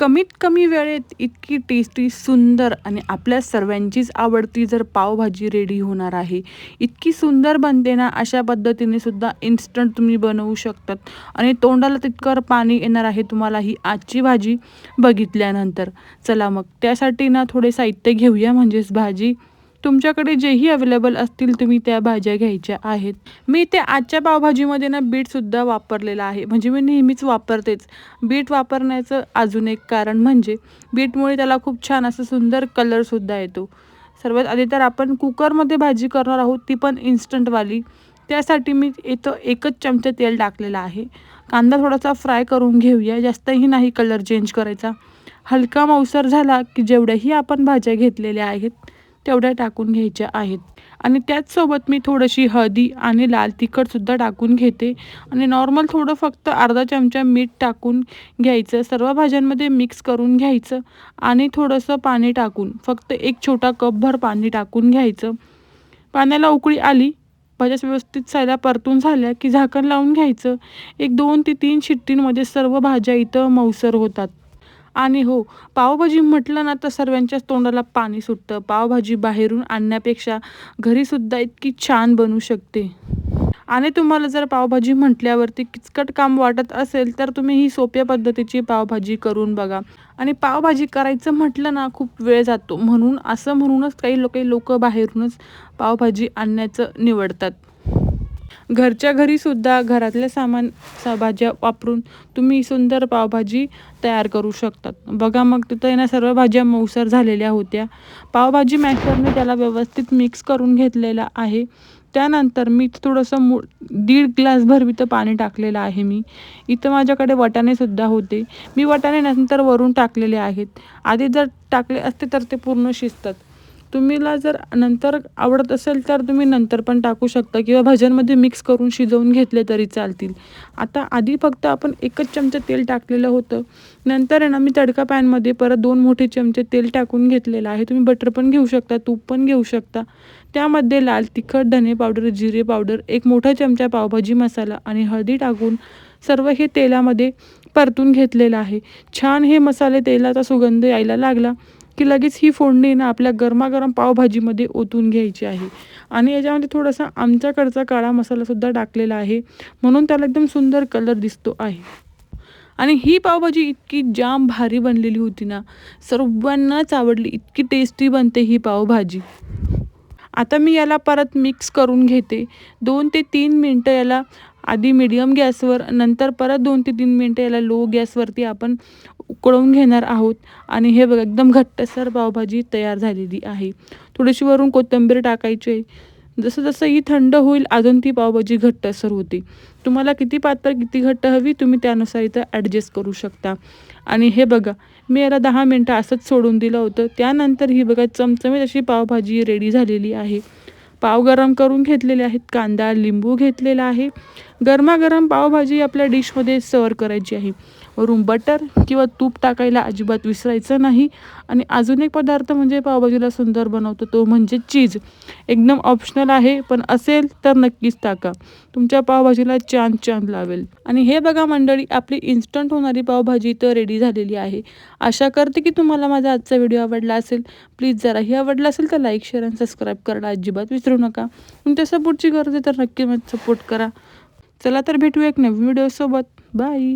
कमीत कमी वेळेत इतकी टेस्टी सुंदर आणि आपल्या सर्वांचीच आवडती जर पावभाजी रेडी होणार आहे. इतकी सुंदर बनते ना अशा पद्धतीने सुद्धा इन्स्टंट तुम्ही बनवू शकतात. आणि तोंडाला तितकं पाणी येणार आहे तुम्हाला ही आजची भाजी बघितल्यानंतर. चला मग त्यासाठी ना थोडे साहित्य घेऊया म्हणजेच भाजी. तुमच्याकडे जेही अवेलेबल असतील तुम्ही त्या भाज्या घ्यायच्या आहेत. मी ते आजच्या पावभाजीमध्ये ना बीटसुद्धा वापरलेलं आहे. म्हणजे मी नेहमीच वापरतेच. बीट वापरण्याचं अजून एक कारण म्हणजे बीटमुळे त्याला खूप छान असं सुंदर कलरसुद्धा येतो. सर्वात आधी तर आपण कुकरमध्ये भाजी करणार आहोत ती पण इन्स्टंटवाली त्यासाठी मी इथं एकच चमचा तेल टाकलेलं आहे. कांदा थोडासा फ्राय करून घेऊया. जास्तही नाही कलर चेंज करायचा. हलका मौसर झाला की जेवढ्याही आपण भाज्या घेतलेल्या आहेत तेवढ्या टाकून घ्यायच्या आहेत. आणि त्याचसोबत मी थोडीशी हळदी आणि लाल तिखटसुद्धा टाकून घेते. आणि नॉर्मल थोडं फक्त अर्धा चमचा मीठ टाकून घ्यायचं. सर्व भाज्यांमध्ये मिक्स करून घ्यायचं. आणि थोडंसं पाणी टाकून फक्त एक छोटा कपभर पाणी टाकून घ्यायचं. पाण्याला उकळी आली भाज्या व्यवस्थित सायला परतून झाल्या की झाकण लावून घ्यायचं. एक दोन ते तीन शिट्टींमध्ये सर्व भाज्या इथं मौसर होतात. आणि हो पावभाजी म्हटलं ना तर सर्वांच्याच तोंडाला पाणी सुटतं. पावभाजी बाहेरून आणण्यापेक्षा घरीसुद्धा इतकी छान बनू शकते. आणि तुम्हाला जर पावभाजी म्हटल्यावरती किचकट काम वाटत असेल तर तुम्ही ही सोप्या पद्धतीची पावभाजी करून बघा. आणि पावभाजी करायचं म्हटलं ना खूप वेळ जातो. म्हणून असं म्हणूनच काही लोक लोक बाहेरूनच पावभाजी आणण्याचं निवडतात. घरच्या घरीसुद्धा घरातल्या सामान सा भाज्या वापरून तुम्ही सुंदर पावभाजी तयार करू शकतात. बघा मग तिथं ना सर्व भाज्या मऊसर झालेल्या होत्या. पावभाजी मॅशरने त्याला व्यवस्थित मिक्स करून घेतलेला आहे. त्यानंतर मी थोडंसं मु दीड ग्लासभर इथं पाणी टाकलेलं आहे मी. इथं माझ्याकडे वटाणेसुद्धा होते. मी वटाणे नंतर वरून टाकलेले आहेत. आधी जर टाकले असते तर ते पूर्ण शिजतात. तुम्हीला जर नंतर आवडत असेल तर तुम्ही नंतर पण टाकू शकता किंवा भजनमध्ये मिक्स करून शिजवून घेतले तरी चालतील. आता आधी फक्त आपण एकच चमचा तेल टाकलेलं होतं. नंतर आहे ना मी तडका पॅनमध्ये परत दोन मोठे चमचे तेल टाकून घेतलेलं आहे. तुम्ही बटर पण घेऊ शकता तूप पण घेऊ शकता. त्यामध्ये लाल तिखट धने पावडर जिरे पावडर एक मोठा चमचा पावभाजी मसाला आणि हळदी टाकून सर्व हे तेलामध्ये परतून घेतलेलं आहे. छान हे मसाले तेलाचा सुगंध यायला लागला. की लगेच ही फोडणी ना आपल्या गरमागरम पावभाजीमध्ये ओतून घ्यायची आहे. आणि याच्यामध्ये थोडासा आमच्याकडचा काळा मसालासुद्धा टाकलेला आहे. म्हणून त्याला एकदम सुंदर कलर दिसतो आहे. आणि ही पावभाजी इतकी जाम भारी बनलेली होती ना सर्वांनाच आवडली. इतकी टेस्टी बनते ही पावभाजी. आता मी याला परत मिक्स करून घेते. दोन ते तीन मिनटं याला आधी मिडियम गॅसवर नंतर परत दोन ते तीन मिनटं याला लो गॅसवरती आपण उकळवून घेणार आहोत. आणि हे बघा एकदम घट्टसर पावभाजी तयार झालेली आहे. थोडीशी वरून कोथिंबीर टाकायची. आहे जसं जसं ही थंड होईल अजून ती पावभाजी घट्टसर होते. तुम्हाला किती पातळ किती घट्ट हवी तुम्ही त्यानुसार इथं ॲडजस्ट करू शकता. आणि हे बघा मी याला दहा मिनटं असंच सोडून दिलं होतं. त्यानंतर ही बघा चमचमीत अशी पावभाजी रेडी झालेली आहे. पाव गरम करून घेतलेले आहेत. कांदा लिंबू घेतलेला आहे. गरमागरम पावभाजी आपल्या डिशमध्ये सर्व करायची आहे. वरून बटर किंवा तूप टाकायला अजिबात विसरायचं नाही. आणि अजून एक पदार्थ म्हणजे पावभाजीला सुंदर बनवतो तो म्हणजे चीज. एकदम ऑप्शनल आहे पण असेल तर नक्कीच टाका. तुमच्या पावभाजीला चांद चांद लावेल. आणि हे बघा मंडळी आपली इन्स्टंट होणारी पावभाजी तर रेडी झालेली आहे. आशा करते की तुम्हाला माझा आजचा व्हिडिओ आवडला असेल. प्लीज जराही आवडला असेल तर लाईक शेअर आणि सबस्क्राईब करायला अजिबात विसरू नका. तुमच्या सपोर्टची गरज आहे तर नक्की मग सपोर्ट करा. चला तर भेटू एक नवीन व्हिडिओसोबत बाय